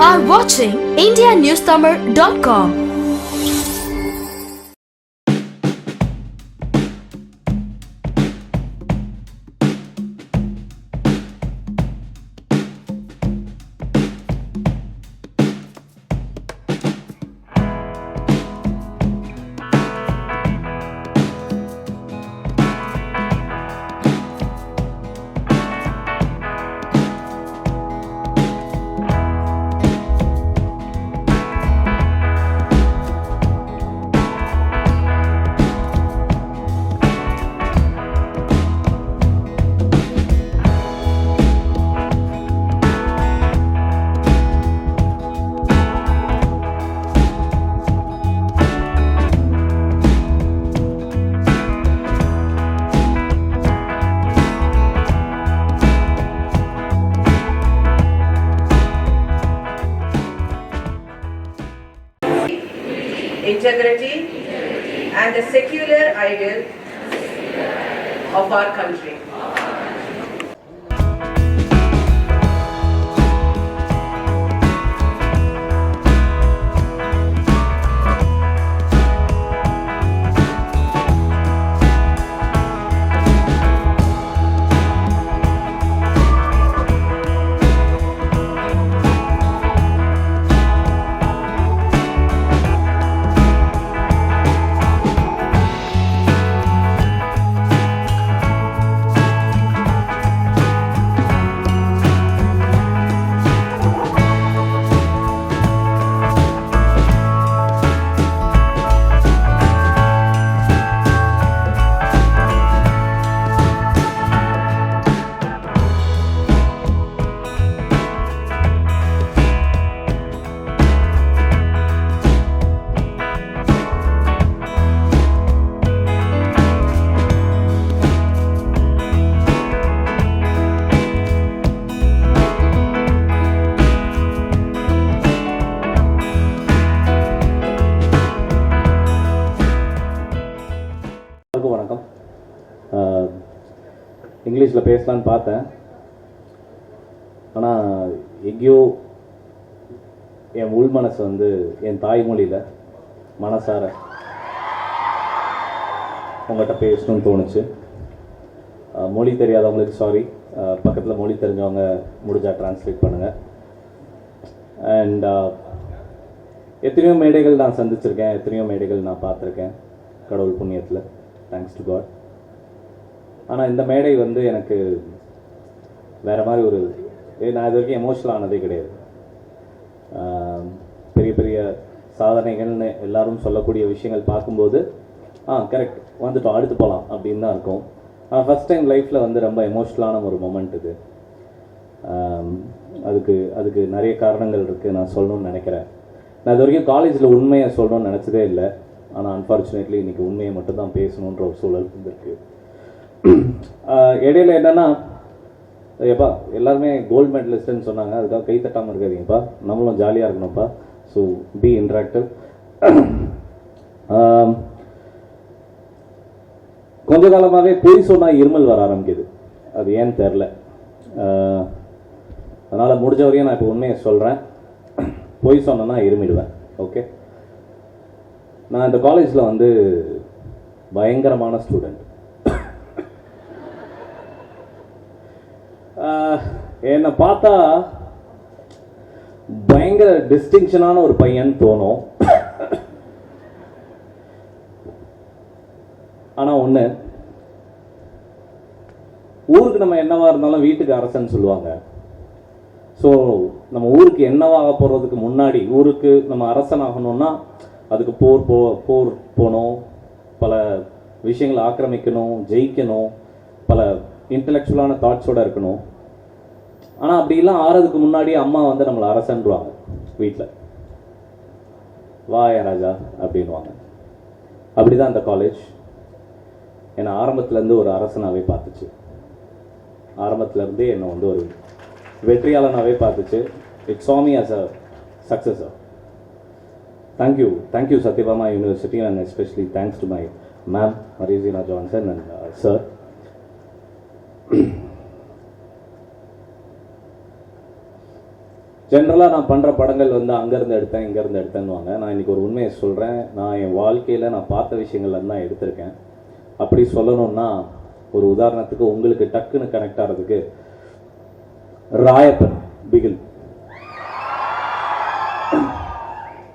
are watching IndiaNewsTamil.com. பார்த்தேன். ஆனால் எங்கேயோ என் உள் மனசு வந்து என் தாய்மொழியில் மனசார உங்கள்கிட்ட பேசணும்னு தோணுச்சு. மொழி தெரியாதவங்களுக்கு சாரி பக்கத்தில் மொழி தெரிஞ்சவங்க முடிஞ்சால் ட்ரான்ஸ்லேட் பண்ணுங்கள் அண்ட் எத்தனையோ மேடைகள் நான் சந்திச்சிருக்கேன். எத்தனையோ மேடைகள் நான் பார்த்துருக்கேன். கடவுள் புண்ணியத்தில். தேங்க்ஸ் டு காட் ஆனால் இந்த மேடை வந்து எனக்கு வேறு மாதிரி ஒரு இது நான் இது வரைக்கும் எமோஷனல் ஆனதே கிடையாது. பெரிய பெரிய சாதனைகள்னு எல்லாரும் சொல்லக்கூடிய விஷயங்கள் பார்க்கும்போது ஆ கரெக்ட் வந்துட்டோம் அடுத்து போகலாம் அப்படின்னு தான் இருக்கும். ஆனால் ஃபஸ்ட் டைம் லைஃப்பில் வந்து ரொம்ப எமோஷ்னலான ஒரு மொமெண்ட் இது. அதுக்கு அதுக்கு நிறைய காரணங்கள் இருக்குது நான் சொல்லணும்னு நினைக்கிறேன். நான் இது வரைக்கும் காலேஜில் உண்மையை சொல்லணும்னு நினச்சதே இல்லை. ஆனால் அன்ஃபார்ச்சுனேட்லி இன்றைக்கி உண்மையை மட்டும் தான் பேசணுன்ற ஒரு சூழல் இருந்திருக்கு இடையில என்னென்னா ஏப்பா எல்லாருமே கோல்டு மெடலிஸ்ட்னு சொன்னாங்க. அதுக்காக கை தட்டாமல் இருக்காதீங்கப்பா. நம்மளும் ஜாலியாக இருக்கணும்ப்பா. ஸோ பி இன்ட்ராக்டிவ் கொஞ்ச காலமாகவே பொய் சொன்னால் இருமல் வர ஆரம்பிக்குது. அது ஏன்னு தெரில அதனால் முடிஞ்ச வரையும் நான் இப்போ உண்மையை சொல்கிறேன் பொய் சொன்னேன்னா இருமிடுவேன். ஓகே நான் இந்த காலேஜில் வந்து பயங்கரமான ஸ்டூடெண்ட் என்னை பார்த்தா பயங்கர டிஸ்டிங்ஷனான ஒரு பையன் தோணும். ஆனால் ஒன்று ஊருக்கு நம்ம என்னவா இருந்தாலும் வீட்டுக்கு அரசன்னு சொல்லுவாங்க. ஸோ நம்ம ஊருக்கு என்னவாக போகிறதுக்கு முன்னாடி ஊருக்கு நம்ம அரசன் ஆகணும்னா அதுக்கு போர் போ போர் போகணும் பல விஷயங்களை ஆக்கிரமிக்கணும் ஜெயிக்கணும் பல இன்டலெக்சுவலான தாட்ஸோடு இருக்கணும். ஆனால் அப்படிலாம் ஆறதுக்கு முன்னாடி அம்மா வந்து நம்மளை அரசன்றுவாங்க வீட்டில் வா என் ராஜா அப்படின்வாங்க அப்படிதான் அந்த காலேஜ் என்னை ஆரம்பத்துலேருந்து ஒரு அரசனாகவே பார்த்துச்சு. ஆரம்பத்துலேருந்து என்னை வந்து ஒரு வெற்றியாளனாகவே பார்த்துச்சு. இட் சாமி as a successor thank you thank you Sathyabama university and especially thanks to my ma'am மரியஜி ராஜவான் சார் அண்ட் சார் ஜென்ரலாக நான் பண்ணுற படங்கள் வந்து அங்கேருந்து எடுத்தேன் இங்கேருந்து எடுத்தேன்னுவாங்க. நான் இன்றைக்கி ஒரு உண்மையை சொல்கிறேன் நான் என் வாழ்க்கையில் நான் பார்த்த விஷயங்கள்லாம் தான் எடுத்திருக்கேன். அப்படி சொல்லணும்னா ஒரு உதாரணத்துக்கு உங்களுக்கு டக்குன்னு கனெக்ட் ஆகிறதுக்கு ராயப்பன் பிகில்.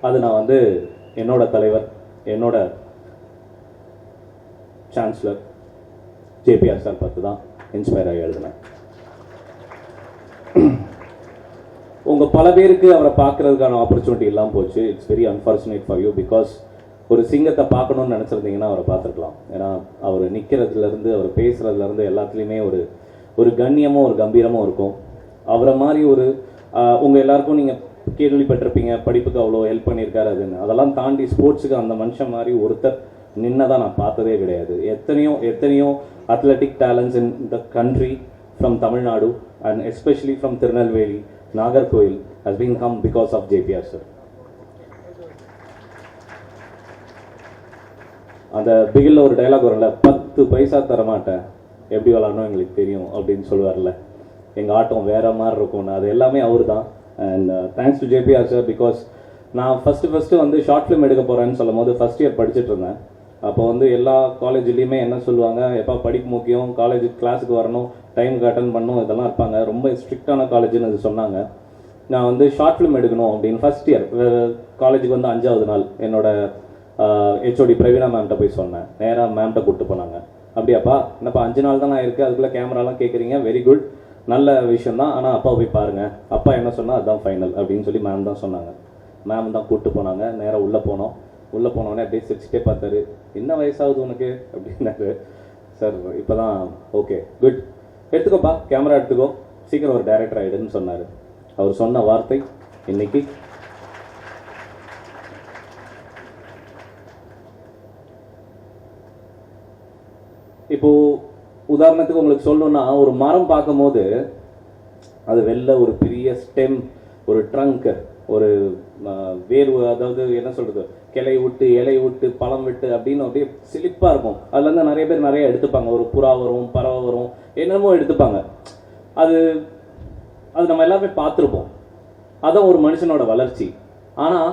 அது நான் வந்து என்னோட தலைவர் என்னோட சான்சலர் ஜேபிஆர் சார் பார்த்து தான் இன்ஸ்பயர் ஆகி எழுதினேன். பல பேருக்கு அவரை பார்க்கறதுக்கான ஆப்பர்ச்சுனிட்டி இல்லாமல் போச்சு. It's very unfortunate for you because ஒரு சிங்கத்தை பார்க்கணும்னு நினச்சிருந்தீங்கன்னா அவரை பார்த்துருக்கலாம். ஏன்னா அவர் நிற்கிறதுலேருந்து அவர் பேசுகிறதுலேருந்து எல்லாத்துலேயுமே ஒரு ஒரு கண்ணியமும் ஒரு கம்பீரமும் இருக்கும். அவரை மாதிரி ஒரு உங்கள் எல்லாருக்கும் நீங்கள் கேள்விப்பட்டிருப்பீங்க படிப்புக்கு அவ்வளோ ஹெல்ப் பண்ணியிருக்காரு அதுன்னு அதெல்லாம் தாண்டி ஸ்போர்ட்ஸுக்கு அந்த மனுஷன் மாதிரி ஒருத்தர் நின்னதா நான் பார்த்ததே கிடையாது. எத்தனையோ எத்தனையோ athletic talents in the country from Tamil Nadu and especially from Tirunelveli Nagercoil has been come because of JPR sir அந்த பிகில்ல ஒரு டைலாக் வரும்ல பத்து பைசா தரமாட்டேன். எப்படி விளாடணும் எங்களுக்கு தெரியும் அப்படின்னு சொல்லுவார்ல. எங்கள் ஆட்டம் வேற மாதிரி இருக்கும்னு. அது எல்லாமே அவர் தான் and thanks to JPR sir because நான் ஃபஸ்ட்டு ஃபஸ்ட்டு வந்து ஷார்ட் ஃபிலிம் எடுக்க போகிறேன்னு சொல்லும் போது ஃபஸ்ட் இயர் படிச்சுட்டு இருந்தேன். அப்போ வந்து எல்லா காலேஜ்லேயுமே என்ன சொல்லுவாங்க எப்போ படிப்பு முக்கியம் காலேஜ் கிளாஸுக்கு வரணும் டைமுக்கு அட்டன் பண்ணும் இதெல்லாம் இருப்பாங்க. ரொம்ப ஸ்ட்ரிக்டான காலேஜ்னு அது சொன்னாங்க. நான் வந்து ஷார்ட் ஃபிலிம் எடுக்கணும் அப்படின்னு ஃபர்ஸ்ட் இயர் காலேஜுக்கு வந்து அஞ்சாவது நாள் என்னோட ஹெச்ஓடி பிரவீனா மேம்கிட்ட போய் சொன்னேன். நேராக மேம்கிட்ட கூப்பிட்டு போனாங்க. அப்படியாப்பா என்னப்பா அஞ்சு நாள் தான் நான் இருக்குது அதுக்குள்ளே கேமராலாம் கேட்குறீங்க வெரி குட் நல்ல விஷயம் தான். ஆனால் அப்பா போய் பாருங்கள் அப்பா என்ன சொன்னால் அதுதான் ஃபைனல் அப்படின்னு சொல்லி மேம் தான் சொன்னாங்க. மேம் தான் கூப்பிட்டு போனாங்க. நேராக உள்ளே போனோம். உள்ளே போனோடனே அப்படியே சிரிச்சுட்டே பார்த்தாரு. என்ன வயசாகுது உனக்கு? அப்படின்னாரு. சார் இப்போ தான் ஓகே குட் எடுத்துக்கோப்பா கேமரா எடுத்துக்கோ. சீக்கிரம் ஒரு டைரக்டர் ஆகிடுன்னு சொன்னார். அவர் சொன்ன வார்த்தை இன்னைக்கு இப்போ உதாரணத்துக்கு உங்களுக்கு சொல்லணும்னா ஒரு மரம் பார்க்கும்போது அது வெளில ஒரு பெரிய ஸ்டெம் ஒரு ட்ரங்க் ஒரு வேர்வு அதாவது என்ன சொல்றது? கிளை விட்டு இலை விட்டு பழம் விட்டு அப்படின்னு அப்படியே சிலிப்பாக இருக்கும். அதுலேருந்து நிறைய பேர் நிறைய எடுத்துப்பாங்க. ஒரு புறா வரும் பறவை வரும். என்னமோ எடுத்துப்பாங்க. அது அது நம்ம எல்லாமே பார்த்துருப்போம். அதான் ஒரு மனுஷனோட வளர்ச்சி. ஆனால்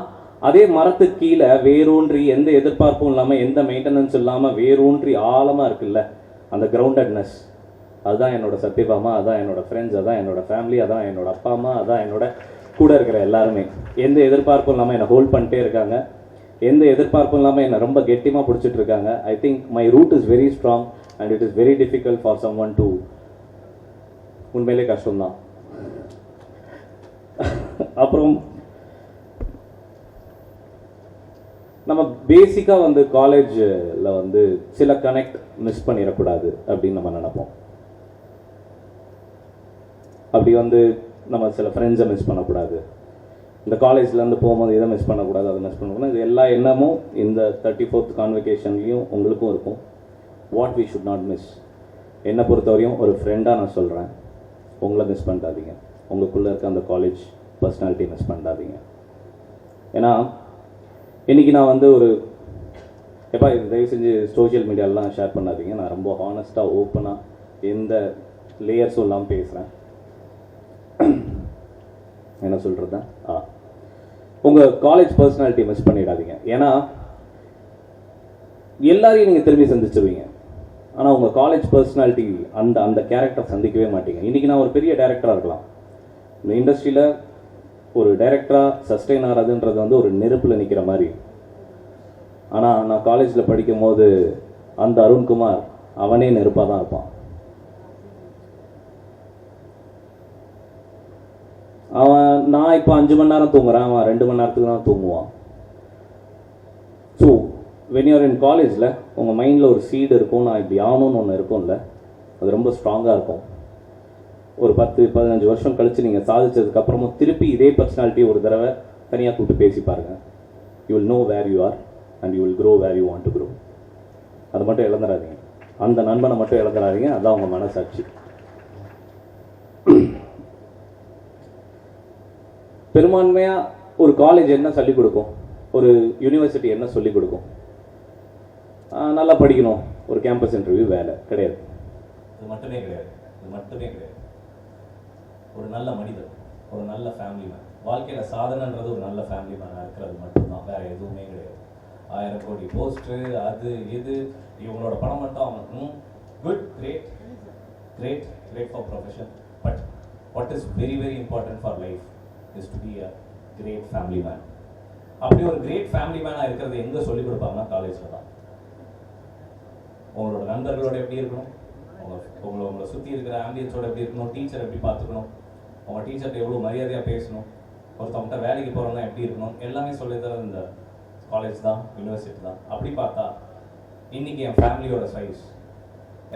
அதே மரத்துக்கு கீழே வேரூன்றி எந்த எதிர்பார்ப்பும் இல்லாமல் எந்த மெயின்டெனன்ஸ் இல்லாமல் வேரூன்றி ஆழமாக இருக்குல்ல அந்த கிரவுண்டட்னஸ் அதுதான் என்னோட சத்தியபாமா அதான் என்னோட ஃப்ரெண்ட்ஸ் அதான் என்னோட ஃபேமிலி அதான் என்னோட அப்பா அம்மா அதான் என்னோட கூட இருக்கிற எல்லாருமே. எந்த எதிர்பார்ப்பும் இல்லாமல் என்னை ஹோல்ட் பண்ணிட்டே இருக்காங்க. எந்த எதிர்பார்ப்பும் இல்லாமல் என்னை ரொம்ப கெட்டியமாக பிடிச்சிட்டு இருக்காங்க. I think my root is very strong and it is very difficult for someone to உண்மையிலே கஷ்டம்தான். அப்புறம் நம்ம பேசிக்காக வந்து காலேஜில் வந்து சில கனெக்ட் மிஸ் பண்ணிடக்கூடாது அப்படின்னு நம்ம நினைப்போம். அப்படி வந்து நம்ம சில ஃப்ரெண்ட்ஸை மிஸ் பண்ணக்கூடாது. இந்த காலேஜ்லேருந்து போகும்போது இதை மிஸ் பண்ணக்கூடாது அதை மிஸ் பண்ணக்கூடாது இது எல்லா எண்ணமும் இந்த தேர்ட்டி ஃபோர்த் கான்வெகேஷன்லேயும் உங்களுக்கும் இருக்கும். What we should not miss என்னை பொறுத்தவரையும் ஒரு ஃப்ரெண்டாக நான் சொல்கிறேன் உங்களை மிஸ் பண்ணாதீங்க உங்களுக்குள்ளே இருக்க அந்த காலேஜ் பர்சனாலிட்டி மிஸ் பண்ணாதீங்க ஏன்னா இன்னைக்கு நான் வந்து ஒரு எப்பா இது தயவு செஞ்சு சோஷியல் மீடியாலலாம் ஷேர் பண்ணாதீங்க. நான் ரொம்ப ஹானஸ்ட்டாக ஓப்பனாக எந்த லேயர்ஸும் இல்லாமல் பேசுகிறேன் என்ன சொல்கிறது ஆ. உங்கள் காலேஜ் பர்சனாலிட்டி மிஸ் பண்ணிடாதீங்க. ஏன்னா எல்லாரையும் நீங்கள் திரும்பி சந்திச்சிருவீங்க. ஆனால் உங்கள் காலேஜ் பர்சனாலிட்டி அந்த அந்த கேரக்டர் சந்திக்கவே மாட்டீங்க. இன்றைக்கி நான் ஒரு பெரிய டேரக்டராக இருக்கலாம். இந்த இண்டஸ்ட்ரியில் ஒரு டைரக்டராக சஸ்டெயின் ஆகிறதுன்றது வந்து ஒரு நெருப்பில் நிற்கிற மாதிரி. ஆனால் நான் காலேஜில் படிக்கும் போது அந்த அருண்குமார் அவனே நெருப்பாக தான் இருப்பான். அவன் நான் இப்போ அஞ்சு மணி நேரம் தூங்குறேன். அவன் ரெண்டு மணி நேரத்துக்கு தான் தூங்குவான். ஸோ வென் யூர் இன் காலேஜில் உங்கள் மைண்டில் ஒரு சீடு இருக்கும் நான் இப்படி ஆகணும்னு ஒன்று இருக்கும்ல அது ரொம்ப ஸ்ட்ராங்காக இருக்கும். ஒரு பத்து பதினஞ்சு வருஷம் கழித்து நீங்கள் சாதிச்சதுக்கப்புறமும் திருப்பி இதே பர்சனாலிட்டி ஒரு தடவை தனியாக கூப்பிட்டு பேசி பாருங்கள் you will know where you are and you will grow where you want to grow அதை மட்டும் இழந்துடாதீங்க. அந்த நண்பனை மட்டும் இழந்துடாதீங்க. அதுதான் உங்கள் மனசாட்சி. பெரும்பான்மையாக ஒரு காலேஜ் என்ன சொல்லிக் கொடுக்கும்? ஒரு யூனிவர்சிட்டி என்ன சொல்லிக் கொடுக்கும்? நல்லா படிக்கணும். ஒரு கேம்பஸ் இன்டர்வியூ வேலை. கிடையாது. இது மட்டுமே கிடையாது. இது மட்டுமே கிடையாது. ஒரு நல்ல மனிதர் ஒரு நல்ல ஃபேமிலி மேன் வாழ்க்கையில் சாதனைன்றது ஒரு நல்ல ஃபேமிலி மேனாக இருக்கிறது மட்டும்தான். வேற எதுவுமே கிடையாது. ஆயிரம் கோடி போஸ்ட்ரு அது இது இவங்களோட படம் மட்டும் அவன் good great great great for profession but what is very very important for life is to be a great family man அப்படி ஒரு கிரேட் ஃபேமிலி மேனாக இருக்கிறது எங்கே சொல்லிக் கொடுப்பாங்கன்னா காலேஜில் தான் உங்களோட நண்பர்களோட எப்படி இருக்கணும்? உங்களை உங்களை உங்களை சுற்றி இருக்கிற ஆம்பியன்ஸோட எப்படி இருக்கணும்? டீச்சர் எப்படி பார்த்துக்கணும்? அவங்க டீச்சர்கிட்ட எவ்வளோ மரியாதையாக பேசணும்? ஒருத்தவங்ககிட்ட வேலைக்கு போகிறவங்க எப்படி இருக்கணும்? எல்லாமே சொல்லி இந்த காலேஜ் தான் யூனிவர்சிட்டி தான். அப்படி பார்த்தா இன்னைக்கு என் ஃபேமிலியோட சைஸ்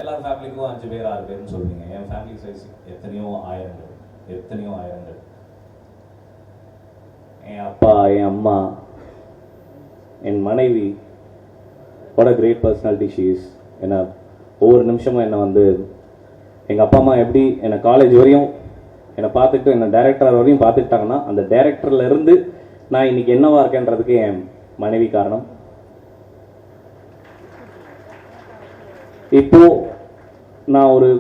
எல்லா ஃபேமிலிக்கும் அஞ்சு பேர் ஆறு பேர்னு சொல்லுவீங்க என் ஃபேமிலி சைஸ் எத்தனையோ ஆயிரங்கள் எத்தனையோ ஆயிரங்கள். என் அப்பா என் அம்மா என் மனைவி what a great personality she's என்னை ஒவ்வொரு நிமிஷமும் என்னை வந்து எங்கள் அப்பா அம்மா எப்படி என்னை காலேஜ் வரையும் என்னை பார்த்துட்டு என்னை டைரக்டர் வரையும் பார்த்துக்கிட்டாங்கன்னா அந்த டேரக்டர்லேருந்து நான் இன்னைக்கு என்னவா இருக்கேன்றதுக்கு என் மனைவி காரணம். இப்போ நான் ஒரு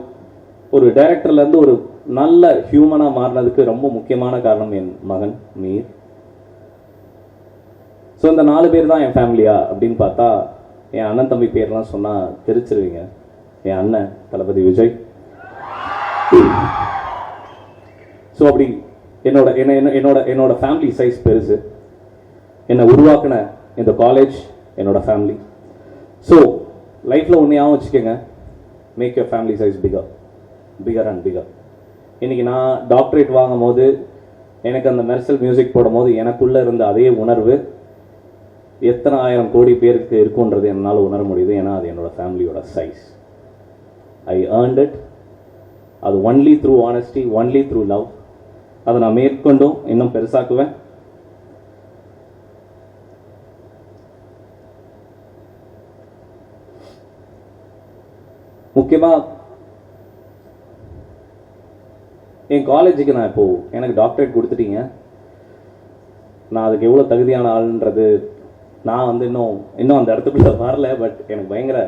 ஒரு டேரக்டர்லேருந்து ஒரு நல்ல ஹியூமனாக மாறினதுக்கு ரொம்ப முக்கியமான காரணம் என் மகன் மீர். ஸோ இந்த நாலு பேர் தான் என் ஃபேமிலியா அப்படின்னு பார்த்தா என் அண்ணன் தம்பி பேர்லாம் சொன்னால் தெரிச்சிருவீங்க. என் அண்ணன் தளபதி விஜய். ஸோ அப்படி என்னோட என்ன என்ன- என்னோட என்னோட ஃபேமிலி சைஸ் பெருசு. என்னை உருவாக்கின இந்த காலேஜ் என்னோட ஃபேமிலி ஸோ லைஃப்பில் ஒன்றையாகவும் வச்சுக்கோங்க. Make your family size figure figure and figure இன்னைக்கு நான் டாக்டரேட் வாங்கும் போது எனக்கு அந்த மெர்சல் மியூசிக் போடும் போது இருந்த அதே உணர்வு எத்தனை ஆயிரம் கோடி பேருக்கு இருக்குன்றது என்னால் உணர முடியுது. ஏன்னா அது என்னோட ஃபேமிலியோட சைஸ் ஐ ஏர்ன்ட் இட் அது only through honesty only through love அதை நான் மேற்கொண்டும் இன்னும் பெருசாக்குவேன். முக்கியமாக என் காலேஜுக்கு நான் இப்போது எனக்கு டாக்டரேட் கொடுத்துட்டீங்க. நான் அதுக்கு எவ்வளோ தகுதியான ஆளுன்றது நான் வந்து இன்னும் இன்னும் அந்த இடத்துக்குள்ள வரல பட் எனக்கு பயங்கர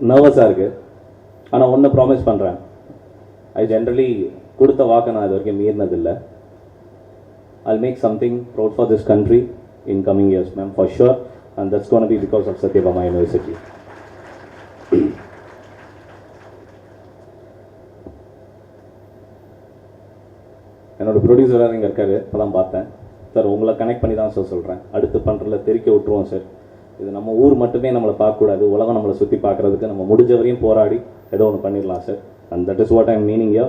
நர்வஸாக இருக்குது ஆனால் ஒன்று ப்ராமிஸ் பண்ணுறேன் ஐ ஜென்ரலி கொடுத்த வாக்கை நான் இது வரைக்கும் மீறினதில்லை. I make something proud for this country in coming years ma'am for sure and that's gonna be because of Sathyabama university University. என்னோட ப்ரொடியூசராக இங்கே இருக்காரு இப்போ தான் பார்த்தேன். சார் உங்களை கனெக்ட் பண்ணி தான் சார் சொல்கிறேன் அடுத்து பண்ணுறதுல தெரிக்க விட்டுருவோம் சார் இது நம்ம ஊர் மட்டுமே நம்மளை பார்க்கக்கூடாது. உலகம் நம்மளை சுற்றி பார்க்குறதுக்கு நம்ம முடிஞ்ச வரையும் போராடி ஏதோ ஒன்று பண்ணிடலாம் sir and that is what I'm meaning you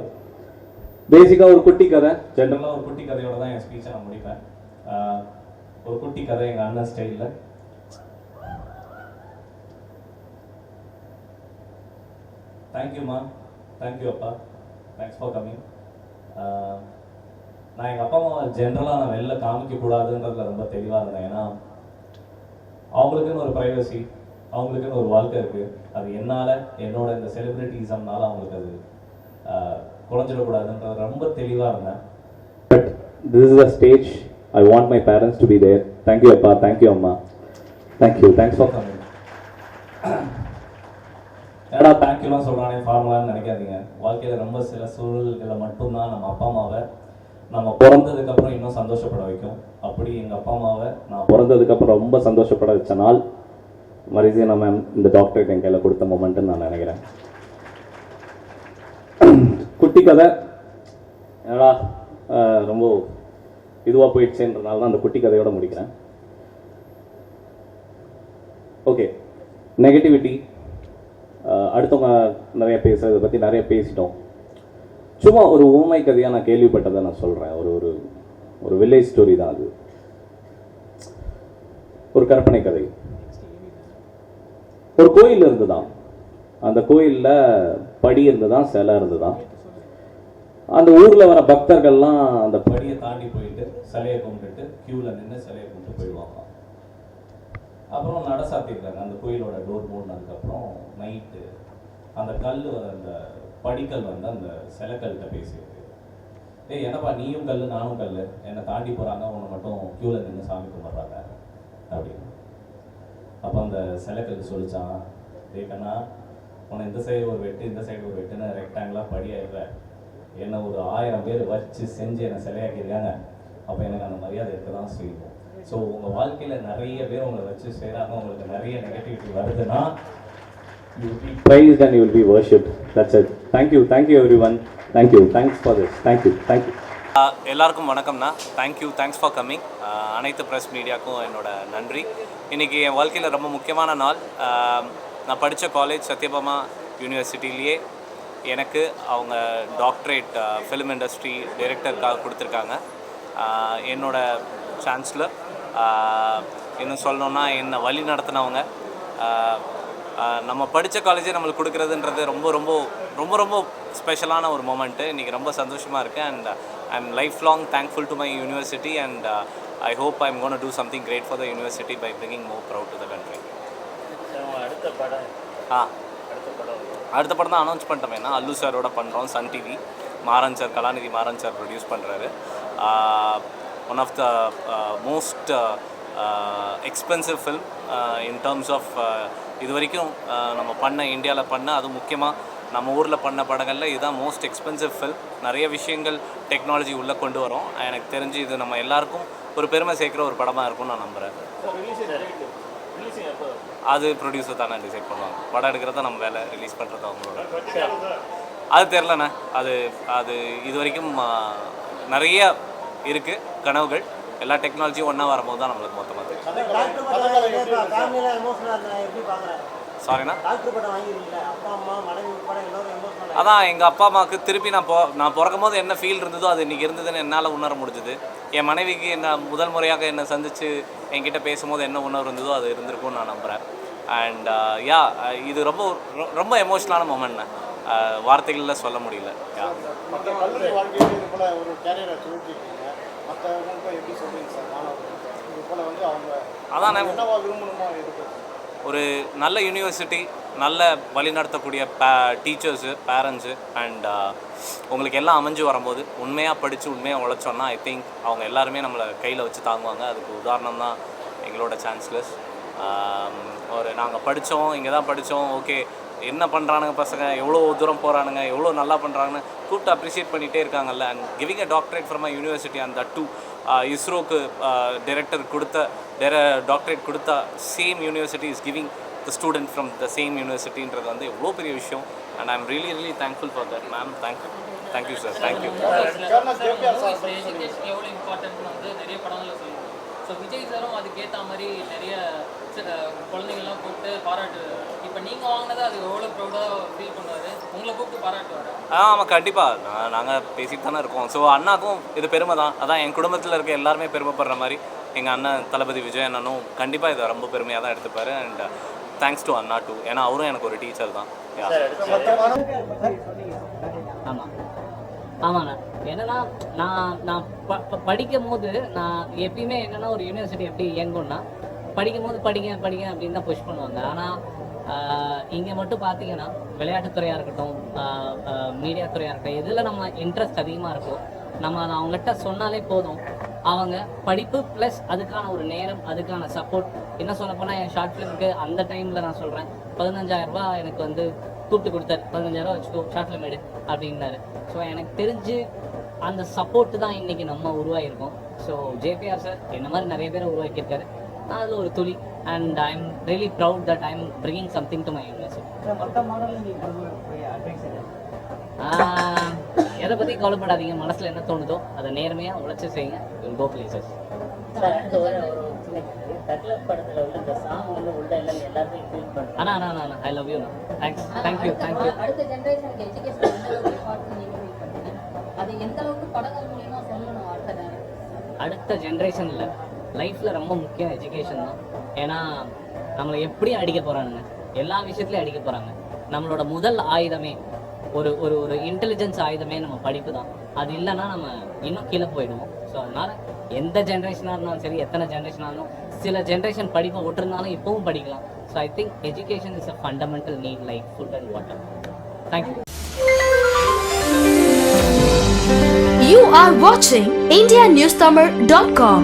பேசிக்காக ஒரு குட்டி கதை. ஜென்ரலாக ஒரு குட்டி கதையோட தான் என் ஸ்பீச்சை நான் முடிப்பேன். ஒரு குட்டி கதை எங்கள் அண்ணன் ஸ்டைலில் தேங்க்யூம்மா தேங்க்யூ அப்பா. தேங்க்ஸ் ஃபார் கம்மிங் நான் எங்கள் அப்பா அம்மா ஜென்ரலாக நான் வெளில காமிக்கக்கூடாதுன்றதுல ரொம்ப தெளிவாக இருந்தேன். ஏன்னா அவங்களுக்குன்னு ஒரு ப்ரைவசி அவங்களுக்குன்னு ஒரு வாழ்க்கை இருக்குது அது என்னால் என்னோட இந்த செலிப்ரிட்டிசம்னால அவங்களுக்கு அது குறைஞ்சிடக்கூடாதுன்றது ரொம்ப தெளிவாக இருந்தேன். But this is a stage I want my parents to be there thank you அப்பா. தேங்க்யூ அம்மா. Thank you thanks for coming ஏடா தேங்க்யூலாம் சொல்கிறானே ஃபார்முலான்னு நினைக்காதீங்க. வாழ்க்கையில் ரொம்ப சில சூழல்களை மட்டும்தான் நம்ம அப்பா அம்மாவை நம்ம பிறந்ததுக்கு அப்புறம் இன்னும் சந்தோஷப்பட வைக்கும். அப்படி எங்கள் அப்பா அம்மாவை நான் பிறந்ததுக்கு அப்புறம் ரொம்ப சந்தோஷப்பட வச்ச நாள். மரிசியனா மேம் இந்த டாக்டர் என் கையில் கொடுத்த மொமெண்ட்டுன்னு நான் நினைக்கிறேன். குட்டி கதை. என்னடா ரொம்ப இதுவாக போயிடுச்சுன்றனால தான் அந்த குட்டி கதையோட முடிக்கிறேன். ஓகே நெகட்டிவிட்டி அடுத்தவங்க நிறைய பேசுறதை பற்றி நிறைய பேசிட்டோம். சும்மா ஒரு ஊமை கதையாக நான் கேள்விப்பட்டதை நான் சொல்கிறேன் ஒரு ஒரு ஒரு வில்லேஜ் ஸ்டோரி தான் அது. ஒரு கற்பனை கதை. ஒரு கோயில் இருந்துதான். அந்த கோயிலில் படி இருந்துதான் சிலை இருந்துதான். அந்த ஊரில் வர பக்தர்கள்லாம் அந்த படியை தாண்டி போயிட்டு சிலையை கும்பிட்டுட்டு கியூவில் நின்று சிலையை கும்பிட்டு போயிடுவாங்க. அப்புறம் நட சாத்திருக்காங்க அந்த கோயிலோட டோர் மூடினதுக்கப்புறம் நைட்டு அந்த கல் அந்த படிக்கல் வந்து அந்த சிலைக்கல்கிட்ட பேசியிருக்கு. ஏய் என்னப்பா நீயும் கல் நானும் கல் என்னை தாண்டி போகிறாங்க உன்னை மட்டும் க்யூவில் நின்று சாமி கும்பிட்றாங்க அப்படின்னு. அப்போ அந்த சிலைக்கல் சொல்லிச்சான் ஏக்கண்ணா உன்னை இந்த சைடு ஒரு வெட்டு இந்த சைடு ஒரு வெட்டுன்னு ரெக்டாங்கிளாக படி என்னை ஒரு ஆயிரம் பேர் வச்சு செஞ்சு என்னை சிலையாக்கியிருக்காங்க. அப்போ எனக்கு அந்த மரியாதை இருக்க தான் செய்யும். ஸோ உங்கள் வாழ்க்கையில் நிறைய பேர் உங்களை வச்சு செய்கிறாங்க உங்களுக்கு நிறைய நெகட்டிவிட்டி வருதுன்னா you be praise and you be worship that's it thank you thank you Thank one thank you you. Thanks for thank you thank you எல்லாருக்கும் வணக்கம்ண்ணா. Thank you thanks for coming அனைத்து ப்ரெஸ் மீடியாவுக்கும் என்னோட நன்றி. இன்றைக்கி என் வாழ்க்கையில் ரொம்ப முக்கியமான நாள். நான் படித்த காலேஜ் சத்யபாமா யூனிவர்சிட்டிலேயே எனக்கு அவங்க டாக்டரேட் ஃபிலிம் இண்டஸ்ட்ரி டைரக்டருக்காக கொடுத்துருக்காங்க. என்னோட சான்ஸ்லர் இன்னும் சொல்லணுன்னா என்னை வழி நடத்தினவங்க நம்ம படித்த காலேஜே நம்மளுக்கு கொடுக்குறதுன்றது ரொம்ப ரொம்ப ரொம்ப ரொம்ப ஸ்பெஷலான ஒரு மூமெண்ட்டு இன்றைக்கி ரொம்ப சந்தோஷமாக இருக்கேன் and I am lifelong thankful to my university and I hope I am gonna do something great for the university by bringing more proud to the country அடுத்த படம் ஆ. அடுத்த படம் அடுத்த படம் தான் அனௌன்ஸ் பண்ணிட்டோமேனா அல்லு சாரோட பண்ணுறோம் Sun TV Maran sir Kalanithi Maran sir produce பண்ணுறாரு one of the most expensive film in terms of இது வரைக்கும் நம்ம பண்ண இந்தியாவில் பண்ண அது முக்கியமாக நம்ம ஊரில் பண்ண படங்களில் இதுதான் மோஸ்ட் எக்ஸ்பென்சிவ் ஃபில்ம் நிறைய விஷயங்கள் டெக்னாலஜி உள்ளே கொண்டு வரும். எனக்கு தெரிஞ்சு இது நம்ம எல்லாருக்கும் ஒரு பெருமை சேர்க்குற ஒரு படமாக இருக்கும்னு நான் நம்புகிறேன் அது ப்ரொடியூசர் தானே டிசைட் பண்ணுவாங்க. படம் எடுக்கிறத நம்ம வேலை ரிலீஸ் பண்ணுறது அவங்களோட. அது தெரிலண்ணே அது அது இது வரைக்கும் uh, நிறைய இருக்குது கனவுகள். எல்லா டெக்னாலஜியும் ஒன்றா வரும்போது தான் நம்மளுக்கு மொத்தமாக சாரிண்ணா அதான் எங்கள் அப்பா அம்மாவுக்கு திருப்பி நான் போ நான் பிறக்கும் போது என்ன ஃபீல் இருந்ததோ அது இன்றைக்கி இருந்ததுன்னு என்னால் உணர முடிஞ்சுது. என் மனைவிக்கு என்ன முதல் முறையாக என்னை சந்தித்து என்கிட்ட பேசும்போது என்ன உணர்வு இருந்ததோ அது இருந்திருக்கும்னு நான் நம்புகிறேன் அண்ட் யா இது ரொம்ப ரொம்ப எமோஷ்னலான மொமெண்ட்ண்ணே வார்த்தைகளில் சொல்ல முடியல. மற்றவங்களுக்கும் எப்படி சொல்றீங்க சார்? மாணவர்களுக்கு இது போல் வந்து அவங்க அதானே என்னவா விரும்பணுமோ இருக்கு ஒரு நல்ல யூனிவர்சிட்டி நல்ல வழிநடத்தக்கூடிய பே டீச்சர்ஸு பேரண்ட்ஸு அண்ட் உங்களுக்கு எல்லாம் அமைஞ்சு வரும்போது உண்மையாக படித்து உண்மையாக உழைச்சோன்னா ஐ திங்க் அவங்க எல்லாருமே நம்மளை கையில் வச்சு தாங்குவாங்க. அதுக்கு உதாரணம் தான் எங்களோட சான்ஸ்லர்ஸ் ஒரு நாங்கள் படித்தோம் இங்கே தான் படித்தோம் ஓகே என்ன பண்ணுறானுங்க பசங்க? எவ்வளோ தூரம் போகிறானுங்க எவ்வளோ நல்லா பண்ணுறாங்கன்னு கூப்பிட்டு அப்ரிஷியேட் பண்ணிகிட்டே இருக்காங்கல்ல. And giving a doctorate from a university and that too இஸ்ரோக்கு director கொடுத்த டாக்டரேட் கொடுத்த same university is giving the student from the same யூனிவர்சிட்டின்றது வந்து எவ்வளோ பெரிய விஷயம். And I am really really thankful for that ma'am thank you thank you sir thank you so Vijay சாரும் அதுக்கேற்ற மாதிரி நிறைய சில குழந்தைங்கள்லாம் கூப்பிட்டு பாராட்டு இப்போ நீங்கள் வாங்கினதை அது எவ்வளோ ப்ரௌடாக ஃபீல் பண்ணுவார் உங்களை கூப்பிட்டு பாராட்டுவார்? ஆ ஆமாம் கண்டிப்பாக நாங்கள் பேசிட்டு தானே இருக்கோம். ஸோ அண்ணாக்கும் இது பெருமை தான். அதான் என் குடும்பத்தில் இருக்க எல்லாருமே பெருமைப்படுற மாதிரி எங்கள் அண்ணன் தளபதி விஜய் அண்ணனும் கண்டிப்பாக இதை ரொம்ப பெருமையாக தான் எடுத்துப்பாரு. அண்ட் தேங்க்ஸ் டு அண்ணா டூ ஏன்னா அவரும் எனக்கு ஒரு டீச்சர் தான். ஆமாம் ஆமாண்ணா என்னன்னா நான் நான் ப ப- படிக்கும் போது நான் எப்பயுமே என்னன்னா ஒரு யூனிவர்சிட்டி எப்படி இயங்கும்னா படிக்கும் போது படிங்க படிங்க அப்படின்னு தான் புஷ் பண்ணுவாங்க. ஆனால் இங்கே மட்டும் பார்த்தீங்கன்னா விளையாட்டுத்துறையாக இருக்கட்டும் மீடியா துறையாக இருக்கட்டும் இதில் நம்ம இன்ட்ரெஸ்ட் அதிகமாக இருக்கும் நம்ம அதை அவங்ககிட்ட சொன்னாலே போதும். அவங்க படிப்பு ப்ளஸ் அதுக்கான ஒரு நேரம் அதுக்கான சப்போர்ட் என்ன சொல்ல போனால் என் ஷார்ட் ஃபிலிமுக்கு அந்த டைமில் நான் சொல்கிறேன் பதினஞ்சாயிரம் எனக்கு வந்து கூப்பிட்டு கொடுத்தாரு. பதினஞ்சாயிரம் வச்சுக்கோ ஷார்ட் ஃபிலிம் எடு அப்படின்னாரு. ஸோ எனக்கு தெரிஞ்சு அந்த சப்போர்ட்டு தான் இன்றைக்கி நம்ம உருவாகிருக்கோம் ஸோ ஜேபிஆர் சார் என்ன மாதிரி நிறைய பேரை உருவாக்கியிருக்காரு. நான் அதில் ஒரு துளி. And I am really proud that I am bringing something to my university எதை பற்றி கவலைப்படாதீங்க மனசில் என்ன தோணுதோ அதை நேர்மையாக உழைச்சி செய்யுங்க. வில் கோ பிளேசஸ் சார் அடுத்த ஒரு ஒரு சின்ன கேள்வி. தக்லப் படத்துல வந்து இந்த சாங் வந்து உள்ள எல்லாம் எல்லாத்தையும் ஃபீல் பண்ணுறோம் அண்ணா அண்ணா அண்ணா I love you thanks thank you thank you அடுத்த ஜெனரேஷனுக்கு எஜுகேஷன் அது எந்த அளவுக்கு படங்கள் மூலியமா சொல்லணும் அடுத்த அடுத்த ஜென்ரேஷனில் லைஃப்பில் ரொம்ப முக்கியம் எஜுகேஷன் தான். ஏன்னா நம்மளை எப்படி அடிக்க போகிறானுங்க எல்லா விஷயத்துலையும் அடிக்க போகிறாங்க நம்மளோட முதல் ஆயுதமே ஒரு ஒரு ஒரு இன்டெலிஜென்ஸ் ஆயுதமே நம்ம படிப்பு தான் அது இல்லைன்னா நம்ம இன்னும் கீழே போயிடுவோம். ஸோ அதனால் எந்த ஜென்ரேஷனாக இருந்தாலும் சரி எத்தனை ஜென்ரேஷனாக இருந்தாலும் சில ஜென்ரேஷன் படிப்பை விட்டுருந்தாலும் இப்போவும் படிக்கலாம். So I think education is a fundamental need like food and water thank you You. Are watching IndiaNewsTamil.com.